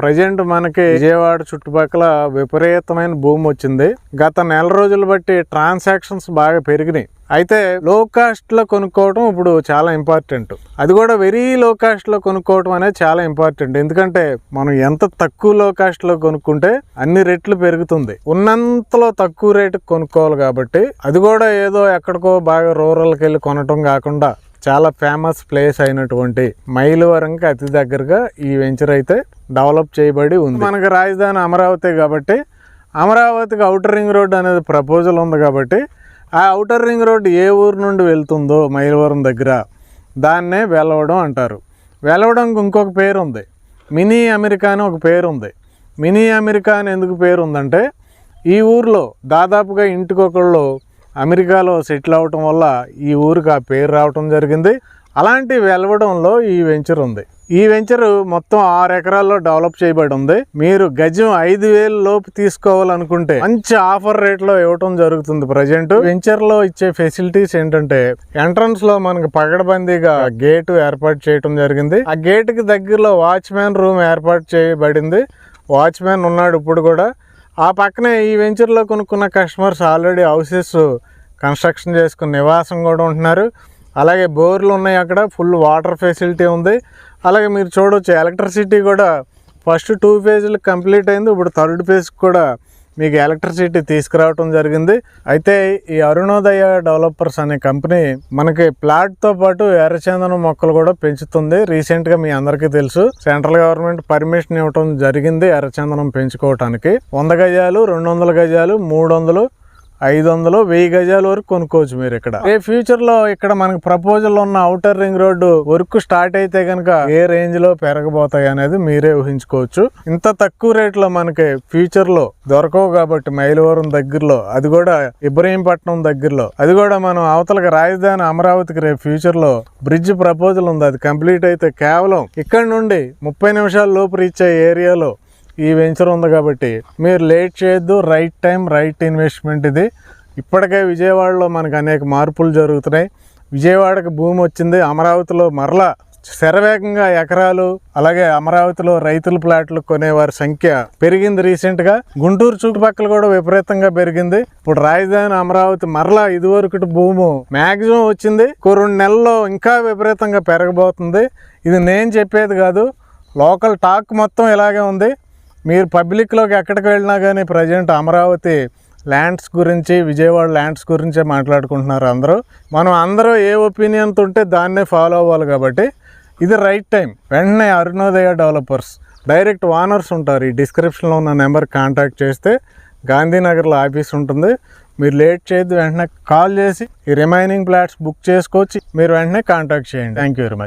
Present మనకి విజయవాడ చుట్టుపక్కల విపరీతమైన భూమి వచ్చింది. గత నెల రోజులు బట్టి ట్రాన్సాక్షన్స్ బాగా పెరిగినాయి. అయితే లో కాస్ట్లో కొనుక్కోవటం కొనుక్కోవడం ఇప్పుడు చాలా ఇంపార్టెంట్ అది కూడా వెరీ లో కాస్ట్లో కొనుక్కోవటం కొనుక్కోవడం అనేది చాలా ఇంపార్టెంట్ ఎందుకంటే మనం ఎంత తక్కువ లో కాస్ట్లో కొనుక్కుంటే అన్ని రెట్లు పెరుగుతుంది. ఉన్నంతలో తక్కువ రేటు కొనుక్కోవాలి కాబట్టి అది కూడా ఏదో ఎక్కడికో బాగా రూరల్కి వెళ్ళి కొనటం కాకుండా చాలా ఫేమస్ ప్లేస్ అయినటువంటి మైలవరంకి అతి దగ్గరగా ఈ వెంచర్ అయితే డెవలప్ చేయబడి ఉంది. మనకు రాజధాని అమరావతి కాబట్టి అమరావతికి అవుటర్ రింగ్ రోడ్ అనేది ప్రపోజల్ ఉంది కాబట్టి ఆ అవుటర్ రింగ్ రోడ్ ఏ ఊరు నుండి వెళ్తుందో మైలవరం దగ్గర దాన్నే వెలవడం అంటారు. వెలవడంకి ఇంకొక పేరు ఉంది. మినీ అమెరికా అని ఒక పేరు ఉంది. మినీ అమెరికా అని ఎందుకు పేరు ఉందంటే ఈ ఊర్లో దాదాపుగా ఇంటికొకళ్ళు అమెరికాలో సెటిల్ అవటం వల్ల ఈ ఊరికి ఆ పేరు రావటం జరిగింది. అలాంటి వెలవడంలో ఈ వెంచర్ ఉంది. ఈ వెంచర్ మొత్తం ఆరు ఎకరాల్లో డెవలప్ చేయబడి ఉంది. మీరు గజం ఐదు వేలు లోపు తీసుకోవాలనుకుంటే మంచి ఆఫర్ రేట్లో ఇవ్వటం జరుగుతుంది ప్రజెంట్. వెంచర్లో ఇచ్చే ఫెసిలిటీస్ ఏంటంటే ఎంట్రన్స్లో మనకి పగడబందీగా గేట్ ఏర్పాటు చేయటం జరిగింది. ఆ గేట్కి దగ్గరలో వాచ్మ్యాన్ రూమ్ ఏర్పాటు చేయబడింది. వాచ్మ్యాన్ ఉన్నాడు ఇప్పుడు కూడా. ఆ పక్కనే ఈ వెంచర్లో కొనుక్కున్న కస్టమర్స్ ఆల్రెడీ హౌసెస్ కన్స్ట్రక్షన్ చేసుకుని నివాసం కూడా ఉంటున్నారు. అలాగే బోర్లు ఉన్నాయి అక్కడ ఫుల్ వాటర్ ఫెసిలిటీ ఉంది. అలాగే మీరు చూడవచ్చు ఎలక్ట్రిసిటీ కూడా ఫస్ట్ టూ ఫేజ్లు కంప్లీట్ అయింది. ఇప్పుడు థర్డ్ ఫేజ్ కూడా మీకు ఎలక్ట్రిసిటీ తీసుకురావటం జరిగింది. అయితే ఈ అరుణోదయ డెవలపర్స్ అనే కంపెనీ మనకి ప్లాట్తో పాటు ఎర్రచందనం మొక్కలు కూడా పెంచుతుంది. రీసెంట్గా మీ అందరికీ తెలుసు సెంట్రల్ గవర్నమెంట్ పర్మిషన్ ఇవ్వటం జరిగింది ఎర్రచందనం పెంచుకోవటానికి. వంద గజాలు రెండు వందల గజాలు మూడు వందలు ఐదు వందలు వెయ్యి గజాల వరకు కొనుక్కోవచ్చు మీరు ఇక్కడ. ఏ ఫ్యూచర్లో ఇక్కడ మనకి ప్రపోజల్ ఉన్న outer ring road work start అయితే కనుక ఏ రేంజ్లో పెరగబోతాయి అనేది మీరే ఊహించుకోవచ్చు. ఇంత తక్కువ రేట్లో మనకి ఫ్యూచర్లో దొరకవు కాబట్టి మైలవరం దగ్గరలో అది కూడా ఇబ్రహీంపట్నం దగ్గరలో అది కూడా మనం అవతలకి రాజధాని అమరావతికి రేపు ఫ్యూచర్లో బ్రిడ్జ్ ప్రపోజల్ ఉంది. అది కంప్లీట్ అయితే కేవలం ఇక్కడ నుండి ముప్పై నిమిషాల లోపు రీచ్ అయ్యే ఏరియాలో ఈ వెంచర్ ఉంది కాబట్టి. మీరు లేట్ చేయొద్దు రైట్ టైం రైట్ ఇన్వెస్ట్మెంట్ ఇది. ఇప్పటికే విజయవాడలో మనకు అనేక మార్పులు జరుగుతున్నాయి. విజయవాడకు భూమి వచ్చింది అమరావతిలో మరలా శరవేగంగా ఎకరాలు అలాగే అమరావతిలో రైతుల ప్లాట్లు కొనేవారి సంఖ్య పెరిగింది రీసెంట్గా గుంటూరు చుట్టుపక్కల కూడా విపరీతంగా పెరిగింది. ఇప్పుడు రాజధాని అమరావతి మరలా ఇదివరకటి భూము మ్యాక్సిమం వచ్చింది. ఇంకో రెండు నెలల్లో ఇంకా విపరీతంగా పెరగబోతుంది. ఇది నేను చెప్పేది కాదు లోకల్ టాక్ మొత్తం ఇలాగే ఉంది. మీరు పబ్లిక్లోకి ఎక్కడికి వెళ్ళినా కానీ ప్రజెంట్ అమరావతి ల్యాండ్స్ గురించి విజయవాడ ల్యాండ్స్ గురించే మాట్లాడుకుంటున్నారు అందరూ. మనం అందరూ ఏ ఒపీనియన్తో ఉంటే దాన్నే ఫాలో అవ్వాలి కాబట్టి ఇది రైట్ టైం. వెంటనే అరుణోదయ డెవలపర్స్ డైరెక్ట్ ఓనర్స్ ఉంటారు. ఈ డిస్క్రిప్షన్లో ఉన్న నెంబర్ కాంటాక్ట్ చేస్తే గాంధీనగర్లో ఆఫీస్ ఉంటుంది. మీరు లేట్ చేయొద్దు వెంటనే కాల్ చేసి ఈ రిమైనింగ్ ప్లాట్స్ బుక్ చేసుకోవచ్చు. మీరు వెంటనే కాంటాక్ట్ చేయండి. Thank you very much.